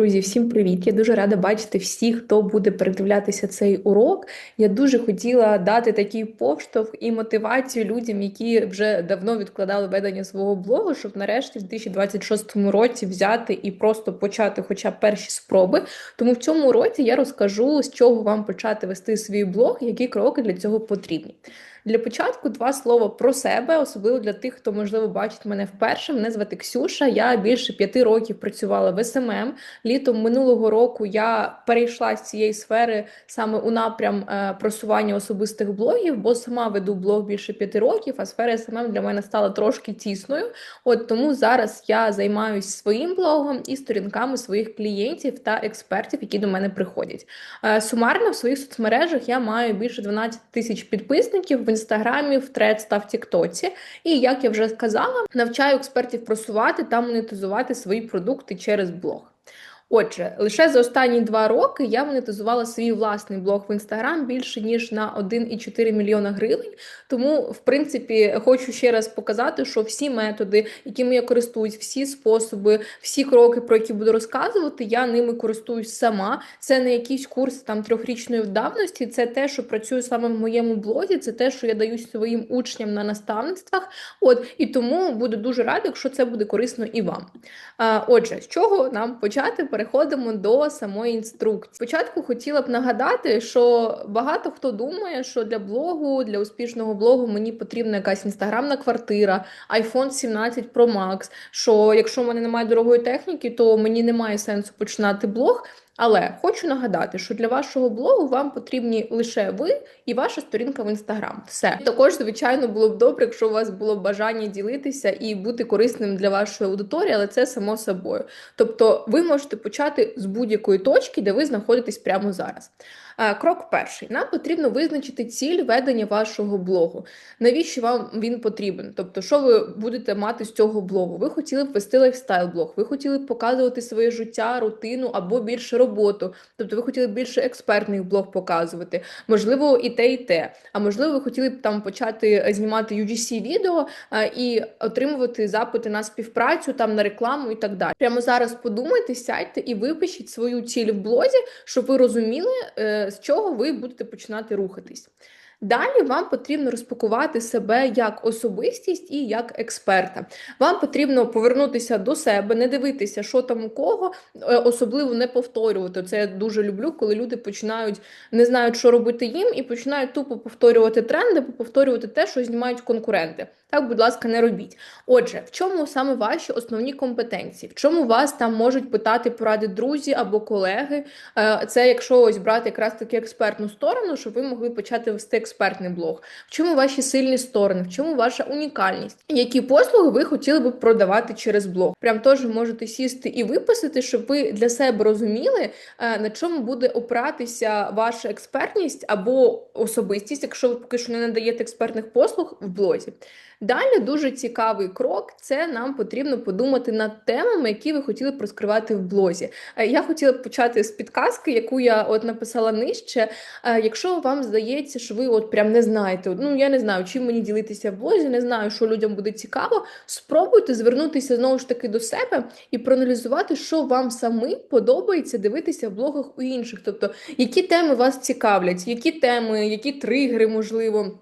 Друзі, всім привіт! Я дуже рада бачити всіх, хто буде передивлятися цей урок. Я дуже хотіла дати такий поштовх і мотивацію людям, які вже давно відкладали ведення свого блогу, щоб нарешті в 2026 році взяти і просто почати, хоча б перші спроби. Тому в цьому році я розкажу, з чого вам почати вести свій блог, які кроки для цього потрібні. Для початку два слова про себе, особливо для тих, хто можливо бачить мене вперше. Мене звати Ксюша. Я більше п'яти років працювала в СММ. Літом минулого року я перейшла з цієї сфери саме у напрям е, просування особистих блогів, бо сама веду блог більше п'яти років, а сфера СММ для мене стала трошки тісною. От тому зараз я займаюся своїм блогом і сторінками своїх клієнтів та експертів, які до мене приходять. Е, сумарно в своїх соцмережах я маю більше 12 тисяч підписників інстаграмі, в Трец та в Тіктоці. І як я вже сказала, навчаю експертів просувати та монетизувати свої продукти через блог. Отже, лише за останні два роки я монетизувала свій власний блог в інстаграм більше ніж на 1,4 мільйона гривень. Тому, в принципі, хочу ще раз показати, що всі методи, якими я користуюсь, всі способи, всі кроки, про які буду розказувати, я ними користуюсь сама. Це не якийсь курс там трьохрічної давності, це те, що працює саме в моєму блозі, це те, що я даю своїм учням на наставництвах. От і тому буду дуже рада, якщо це буде корисно і вам. Отже, з чого нам почати? Переходимо до самої інструкції. Спочатку хотіла б нагадати, що багато хто думає, що для блогу, для успішного блогу мені потрібна якась інстаграмна квартира, iPhone 17 Pro Max, Що якщо в мене немає дорогої техніки, то мені немає сенсу починати блог. Але хочу нагадати, що для вашого блогу вам потрібні лише ви і ваша сторінка в інстаграм. Все також, звичайно, було б добре, якщо у вас було бажання ділитися і бути корисним для вашої аудиторії, але це само собою. Тобто, ви можете почати з будь-якої точки, де ви знаходитесь прямо зараз. Крок перший. Нам потрібно визначити ціль ведення вашого блогу. Навіщо вам він потрібен? Тобто, що ви будете мати з цього блогу? Ви хотіли б вести лайфстайл-блог, ви хотіли б показувати своє життя, рутину або більше роботу. Тобто, ви хотіли б більше експертних блог показувати, можливо, і те, і те. А можливо, ви хотіли б там почати знімати UGC відео і отримувати запити на співпрацю, там на рекламу і так далі. Прямо зараз подумайте, сядьте і випишіть свою ціль в блозі, щоб ви розуміли. З чого ви будете починати рухатись. Далі вам потрібно розпакувати себе як особистість і як експерта. Вам потрібно повернутися до себе, не дивитися, що там у кого, е, особливо не повторювати. Це я дуже люблю, коли люди починають не знають, що робити їм, і починають тупо повторювати тренди, повторювати те, що знімають конкуренти. Так, будь ласка, не робіть. Отже, в чому саме ваші основні компетенції? В чому вас там можуть питати поради друзі або колеги? Е, це якщо ось брати якраз таки експертну сторону, щоб ви могли почати вести експертний блог. В чому ваші сильні сторони? В чому ваша унікальність? Які послуги ви хотіли би продавати через блог? Прям теж можете сісти і виписати, щоб ви для себе розуміли, е, на чому буде опиратися ваша експертність або особистість, якщо ви поки що не надаєте експертних послуг в блозі. Далі дуже цікавий крок це нам потрібно подумати над темами, які ви хотіли б розкривати в блозі. Е, я хотіла почати з підказки, яку я от написала нижче. Е, якщо вам здається, що ви от прям не знаєте, ну я не знаю, чим мені ділитися в блозі, не знаю, що людям буде цікаво. Спробуйте звернутися знову ж таки до себе і проаналізувати, що вам самим подобається дивитися в блогах у інших. Тобто, які теми вас цікавлять, які теми, які тригери можливо.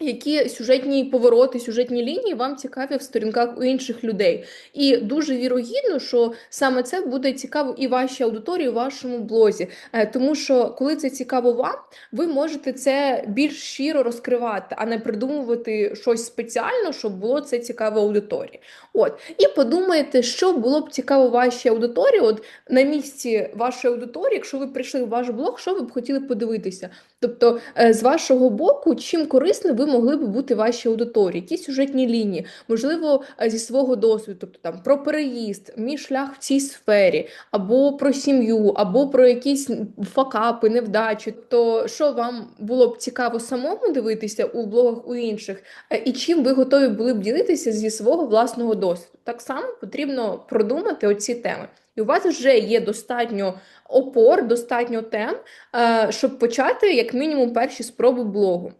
Які сюжетні повороти, сюжетні лінії вам цікаві в сторінках у інших людей, і дуже вірогідно, що саме це буде цікаво і вашій аудиторії, у вашому блозі. Е, тому що коли це цікаво вам, ви можете це більш щиро розкривати, а не придумувати щось спеціально, щоб було це цікаво аудиторії. От і подумайте, що було б цікаво вашій аудиторії. От на місці вашої аудиторії, якщо ви прийшли в ваш блог, що ви б хотіли подивитися? Тобто, е, з вашого боку, чим корисно ви могли б бути вашій аудиторії, які сюжетні лінії, можливо, е, зі свого досвіду, тобто там про переїзд, мій шлях в цій сфері, або про сім'ю, або про якісь факапи, невдачі. То що вам було б цікаво самому дивитися у блогах у інших, е, і чим ви готові були б ділитися зі свого власного досвіду? Так само потрібно продумати оці теми. І у вас вже є достатньо опор, достатньо тем, е, щоб почати як мінімум перші спроби блогу.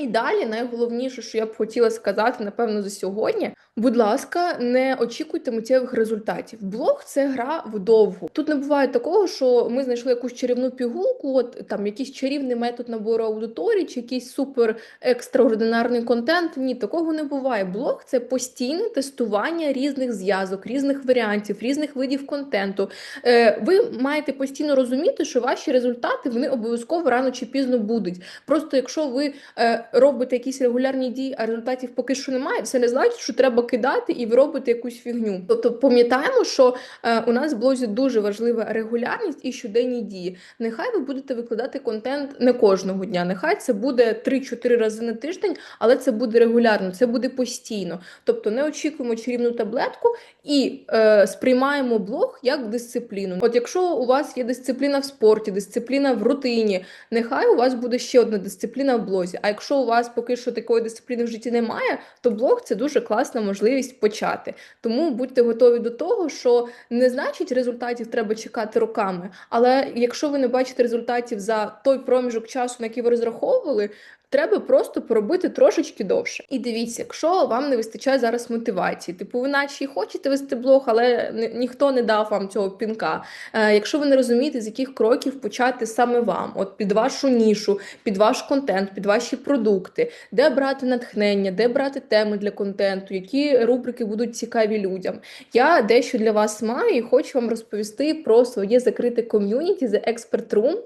І далі найголовніше, що я б хотіла сказати, напевно, за сьогодні. Будь ласка, не очікуйте миттєвих результатів. Блог це гра вдовгу. Тут не буває такого, що ми знайшли якусь чарівну пігулку, от там якийсь чарівний метод набору аудиторії, чи якийсь супер екстраординарний контент. Ні, такого не буває. Блог це постійне тестування різних зв'язок, різних варіантів, різних видів контенту. Е, Ви маєте постійно розуміти, що ваші результати вони обов'язково рано чи пізно будуть. Просто якщо ви е, робите якісь регулярні дії, а результатів поки що немає, це не значить, що треба кидати і ви робите якусь фігню. Тобто пам'ятаємо, що е, у нас в блозі дуже важлива регулярність і щоденні дії. Нехай ви будете викладати контент не кожного дня. Нехай це буде 3-4 рази на тиждень, але це буде регулярно, це буде постійно. Тобто не очікуємо чарівну таблетку і е, сприймаємо блог як дисципліну. От якщо у вас є дисципліна в спорті, дисципліна в рутині, нехай у вас буде ще одна дисципліна в блозі. А якщо у вас поки що такої дисципліни в житті немає, то блог це дуже класна можливість почати. Тому будьте готові до того, що не значить результатів треба чекати роками. Але якщо ви не бачите результатів за той проміжок часу, на який ви розраховували, Треба просто поробити трошечки довше. І дивіться, якщо вам не вистачає зараз мотивації, типу ви наче хочете вести блог, але ні, ніхто не дав вам цього пінка. Е, Якщо ви не розумієте, з яких кроків почати саме вам, от під вашу нішу, під ваш контент, під ваші продукти, де брати натхнення, де брати теми для контенту, які рубрики будуть цікаві людям. Я дещо для вас маю і хочу вам розповісти про своє закрите ком'юніті The Expert Room.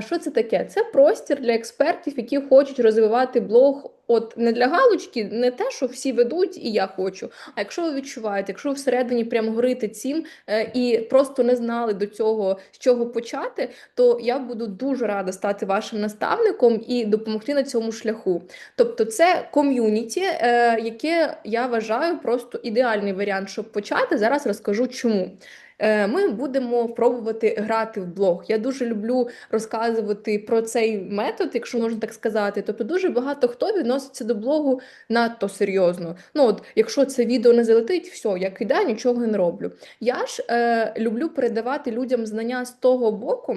Що це таке? Це простір для експертів, які хочуть розвивати блог. От не для галочки, не те, що всі ведуть, і я хочу. А якщо ви відчуваєте, якщо ви всередині прямо горите цим е, і просто не знали до цього, з чого почати, то я буду дуже рада стати вашим наставником і допомогти на цьому шляху. Тобто, це ком'юніті, е, яке я вважаю просто ідеальний варіант, щоб почати. Зараз розкажу чому. Е, ми будемо пробувати грати в блог. Я дуже люблю розказувати про цей метод, якщо можна так сказати. Тобто, дуже багато хто відноситься до блогу надто серйозно. Ну от, якщо це відео не залетить, все, я кидаю, нічого не роблю. Я ж е, люблю передавати людям знання з того боку.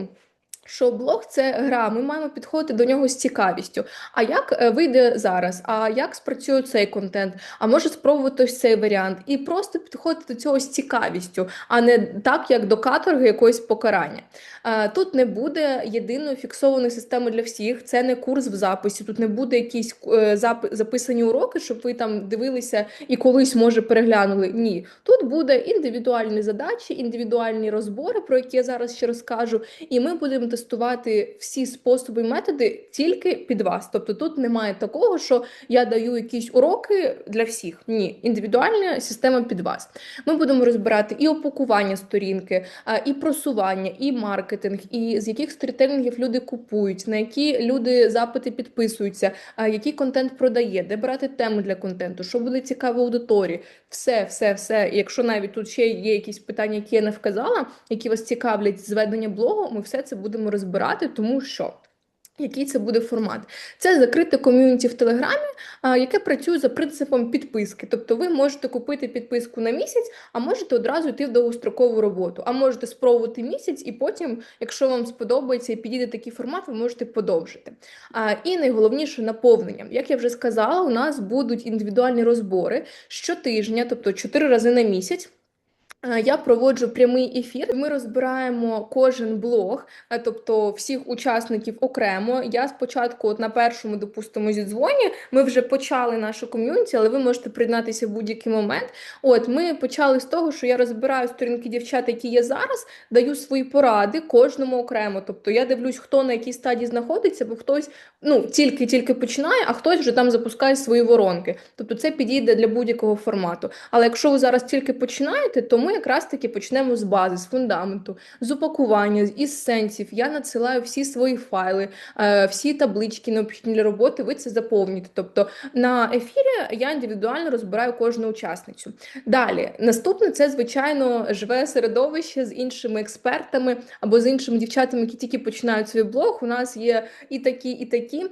Що блог це гра, ми маємо підходити до нього з цікавістю. А як е, вийде зараз? А як спрацює цей контент? А може спробувати ось цей варіант? І просто підходити до цього з цікавістю, а не так, як до каторги якоїсь покарання. Е, тут не буде єдиної фіксованої системи для всіх. Це не курс в записі. Тут не буде якісь е, записані уроки, щоб ви там дивилися і колись може переглянули. Ні, тут буде індивідуальні задачі, індивідуальні розбори, про які я зараз ще розкажу. І ми будемо тестувати всі способи і методи тільки під вас. Тобто тут немає такого, що я даю якісь уроки для всіх. Ні, індивідуальна система під вас. Ми будемо розбирати і опакування сторінки, і просування, і маркетинг, і з яких сторітелінгів люди купують, на які люди запити підписуються, який контент продає, де брати теми для контенту, що буде цікаво аудиторії. Все, все, все. Якщо навіть тут ще є якісь питання, які я не вказала, які вас цікавлять зведення блогу, ми все це будемо будемо розбирати, тому що. Який це буде формат? Це закрите ком'юніті в Телеграмі, яке працює за принципом підписки. Тобто ви можете купити підписку на місяць, а можете одразу йти в довгострокову роботу. А можете спробувати місяць, і потім, якщо вам сподобається і підійде такий формат, ви можете подовжити. І найголовніше наповнення. Як я вже сказала, у нас будуть індивідуальні розбори щотижня, тобто 4 рази на місяць. Е, я проводжу прямий ефір. Ми розбираємо кожен блог, е, тобто всіх учасників окремо. Я спочатку, от на першому, допустимо, зідзвоні, ми вже почали нашу ком'юніті, але ви можете приєднатися в будь-який момент. От ми почали з того, що я розбираю сторінки дівчат, які є зараз, даю свої поради кожному окремо. Тобто я дивлюсь, хто на якій стадії знаходиться, бо хтось ну тільки-тільки починає, а хтось вже там запускає свої воронки. Тобто це підійде для будь-якого формату. Але якщо ви зараз тільки починаєте, то ми якраз таки почнемо з бази, з фундаменту, з упакування, із сенсів. Я надсилаю всі свої файли, е, всі таблички необхідні для роботи. Ви це заповнюєте. Тобто на ефірі я індивідуально розбираю кожну учасницю. Далі, наступне це, звичайно, живе середовище з іншими експертами або з іншими дівчатами, які тільки починають свій блог. У нас є і такі, і такі.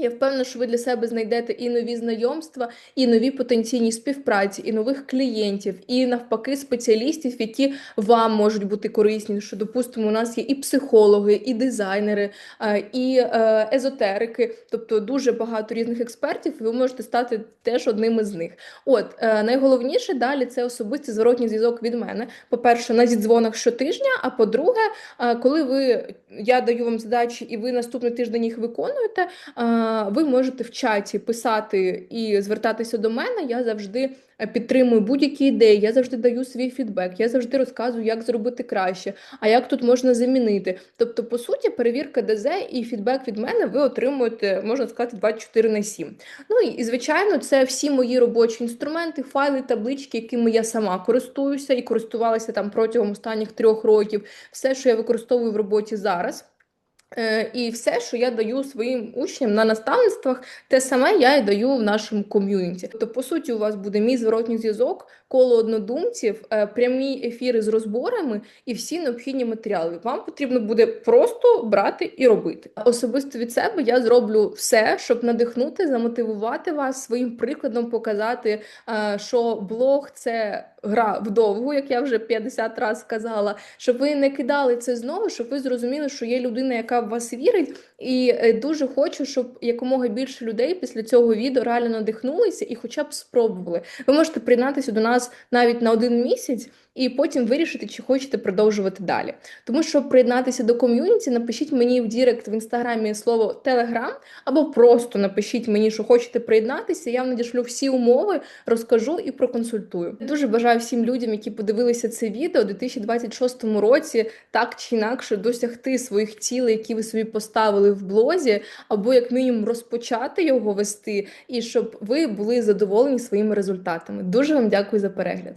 Я впевнена, що ви для себе знайдете і нові знайомства, і нові потенційні співпраці, і нових клієнтів, і навпаки, спеціалістів, які вам можуть бути корисні. Що, допустимо, у нас є і психологи, і дизайнери, е, і е, езотерики, тобто дуже багато різних експертів. і Ви можете стати теж одним із них. От е, найголовніше далі це особистий зворотній зв'язок від мене. По-перше, на зідзвонах щотижня. А по-друге, коли ви я даю вам задачі, і ви наступний тиждень їх виконуєте. Е, ви можете в чаті писати і звертатися до мене. Я завжди е, підтримую будь-які ідеї, я завжди даю свій фідбек, я завжди розказую, як зробити краще, а як тут можна замінити. Тобто, по суті, перевірка ДЗ і фідбек від мене ви отримуєте, можна сказати, 24 на 7. Ну і, звичайно, це всі мої робочі інструменти, файли, таблички, якими я сама користуюся і користувалася там протягом останніх трьох років. Все, що я використовую в роботі зараз. Е, І все, що я даю своїм учням на наставництвах, те саме я і даю в нашому ком'юніті. Тобто, по суті, у вас буде мій зворотній зв'язок, коло однодумців, е, прямі ефіри з розборами і всі необхідні матеріали. Вам потрібно буде просто брати і робити. Особисто від себе я зроблю все, щоб надихнути, замотивувати вас своїм прикладом, показати, е, що блог це гра вдовгу, як я вже 50 разів сказала, щоб ви не кидали це знову, щоб ви зрозуміли, що є людина, яка в вас вірить, і е, дуже хочу, щоб якомога більше людей після цього відео реально надихнулися і хоча б спробували. Ви можете приєднатися до нас навіть на один місяць. І потім вирішити, чи хочете продовжувати далі. Тому щоб приєднатися до ком'юніті, напишіть мені в Дірект в інстаграмі слово Телеграм, або просто напишіть мені, що хочете приєднатися. Я вам надішлю всі умови, розкажу і проконсультую. Дуже бажаю всім людям, які подивилися це відео у 2026 році, так чи інакше досягти своїх цілей, які ви собі поставили в блозі, або як мінімум розпочати його вести, і щоб ви були задоволені своїми результатами. Дуже вам дякую за перегляд.